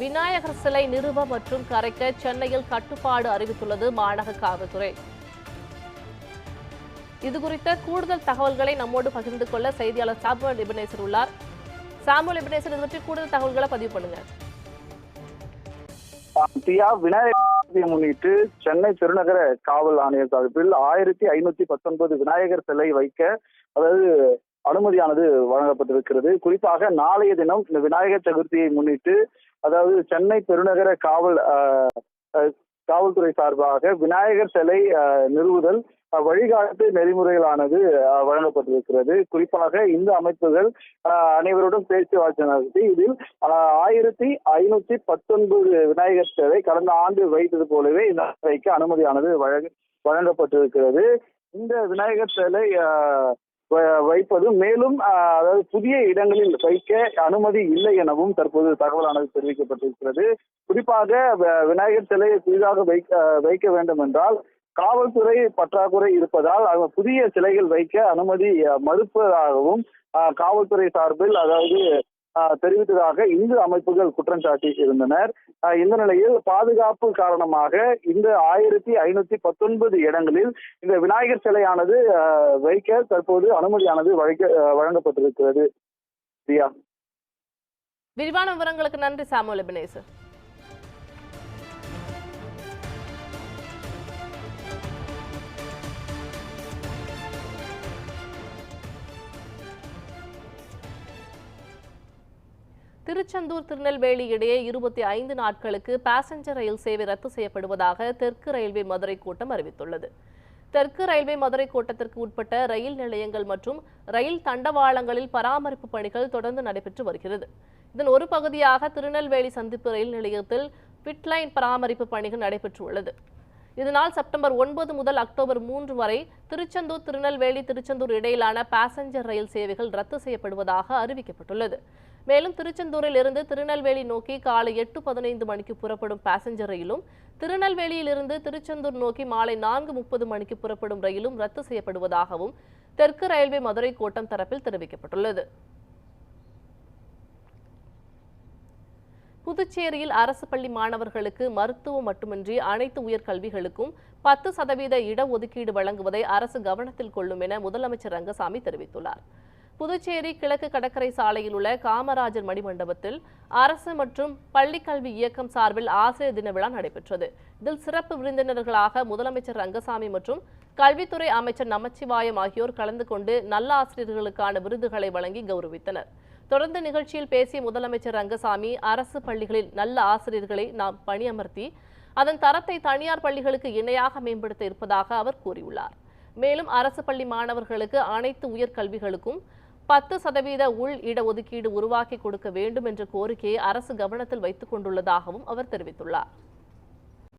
விநாயகர் சிலை நிறுவ மற்றும் கரைக்க சென்னையில் கட்டுப்பாடு அறிவித்துள்ளது மாநகர காவல்துறை. இது குறித்த கூடுதல் தகவல்களை நம்மோடு பகிர்ந்து கொள்ள செய்தியாளர் சாமுவல் இபனேசர் உள்ளார். சாமுவல் இபனேசர் இது பற்றி கூடுதல் தகவல்களை பதிவு பண்ணுங்க. தியா விநாயகர் சதுர்த்தியை முன்னிட்டு சென்னை பெருநகர காவல் ஆணையர் சார்பில் ஆயிரத்தி ஐநூத்தி பத்தொன்பது விநாயகர் சிலை வைக்க அதாவது அனுமதியானது வழங்கப்பட்டிருக்கிறது. குறிப்பாக நாளைய தினம் இந்த விநாயகர் சதுர்த்தியை முன்னிட்டு அதாவது சென்னை பெருநகர காவல் ஆஹ், காவல்துறை சார்பாக விநாயகர் சிலை நிறுவுதல் வழிகாட்டு நெறிமுறைகளானது வழங்கப்பட்டிருக்கிறது. குறிப்பாக இந்த அமைப்புகள் அனைவருடன் பேச்சுவார்த்தை நடத்தி இதில் ஆயிரத்தி ஐநூத்தி பத்தொன்பது விநாயகர் சிலை கடந்த ஆண்டு வைத்தது போலவே இந்த ஆண்டு அனுமதியானது வழங்க வழங்கப்பட்டிருக்கிறது. இந்த விநாயகர் சிலை ஆஹ், வைப்பது. மேலும் அதாவது புதிய இடங்களில் வைக்க அனுமதி இல்லை எனவும் தற்போது தகவலானது தெரிவிக்கப்பட்டிருக்கிறது. குறிப்பாக விநாயகர் சிலையை புதிதாக வைக்க வைக்க வேண்டும் என்றால் காவல்துறை பற்றாக்குறை இருப்பதால் அவங்க புதிய சிலைகள் வைக்க அனுமதி மறுப்பதாகவும் காவல்துறை சார்பில் அதாவது தெரிவித்ததாக இந்து அமைப்புகள் குற்றம் சாட்டி இருந்தனர். இந்த நிலையில் பாதுகாப்பு காரணமாக இந்த ஆயிரத்தி ஐநூத்தி பத்தொன்பது இடங்களில் இந்த விநாயகர் சிலையானது வைக்க தற்போது அனுமதியானது வழங்க வழங்கப்பட்டிருக்கிறது. பிரியா. விரிவான விவரங்களுக்கு நன்றி சாமுல் இபனேசர் திருச்செந்தூர் திருநெல்வேலி இடையே இருபத்தி ஐந்து நாட்களுக்கு பாசஞ்சர் ரயில் சேவை ரத்து செய்யப்படுவதாக தெற்கு ரயில்வே மதுரை கூட்டம் அறிவித்துள்ளது. தெற்கு ரயில்வே மதுரை கோட்டத்திற்கு உட்பட்ட ரயில் நிலையங்கள் மற்றும் ரயில் தண்டவாளங்களில் பராமரிப்பு பணிகள் தொடர்ந்து நடைபெற்று வருகிறது. இதன் ஒரு பகுதியாக திருநெல்வேலி சந்திப்பு ரயில் நிலையத்தில் பிட்லைன் பராமரிப்பு பணிகள் நடைபெற்றுள்ளது. இதனால் செப்டம்பர் ஒன்பது முதல் அக்டோபர் மூன்று வரை திருச்செந்தூர் திருநெல்வேலி திருச்செந்தூர் இடையிலான பாசஞ்சர் ரயில் சேவைகள் ரத்து செய்யப்படுவதாக அறிவிக்கப்பட்டுள்ளது. மேலும் திருச்செந்தூரில் இருந்து திருநெல்வேலி நோக்கி காலை எட்டு பதினைந்து மணிக்கு புறப்படும் பாசஞ்சர் ரயிலும் திருநெல்வேலியிலிருந்து திருச்செந்தூர் நோக்கி மாலை நான்கு முப்பது மணிக்கு புறப்படும் ரயிலும் ரத்து செய்யப்படுவதாகவும் தெற்கு ரயில்வே மதுரை கோட்டம் தரப்பில் தெரிவிக்கப்பட்டுள்ளது. புதுச்சேரியில் அரசு பள்ளி மாணவர்களுக்கு மருத்துவம் மட்டுமின்றி அனைத்து உயர்கல்விகளுக்கும் பத்து சதவீத இடஒதுக்கீடு வழங்குவதை அரசு கவனத்தில் கொள்ளும் என முதலமைச்சர் ரங்கசாமி தெரிவித்துள்ளார். புதுச்சேரி கிழக்கு கடற்கரை சாலையில் உள்ள காமராஜர் மணிமண்டபத்தில் அரசு மற்றும் பள்ளிக்கல்வி இயக்கம் சார்பில் ஆசிரியர் தின விழா நடைபெற்றது. இதில் சிறப்பு விருந்தினர்களாக முதலமைச்சர் ரங்கசாமி மற்றும் கல்வித்துறை அமைச்சர் நமச்சிவாயம் ஆகியோர் கலந்து கொண்டு நல்ல ஆசிரியர்களுக்கான விருதுகளை வழங்கி கௌரவித்தனர். தொடர்ந்து நிகழ்ச்சியில் பேசிய முதலமைச்சர் ரங்கசாமி அரசு பள்ளிகளில் நல்ல ஆசிரியர்களை நாம் பணியமர்த்தி அதன் தரத்தை தனியார் பள்ளிகளுக்கு இணையாக மேம்படுத்த இருப்பதாக அவர் கூறியுள்ளார். மேலும் அரசு பள்ளி மாணவர்களுக்கு அனைத்து உயர்கல்விகளுக்கும் பத்து சதவீத உள் இடஒதுக்கீடு உருவாக்கி கொடுக்க வேண்டும் என்ற கோரிக்கையை அரசு கவனத்தில் வைத்துக் கொண்டுள்ளதாகவும் அவர் தெரிவித்துள்ளார்.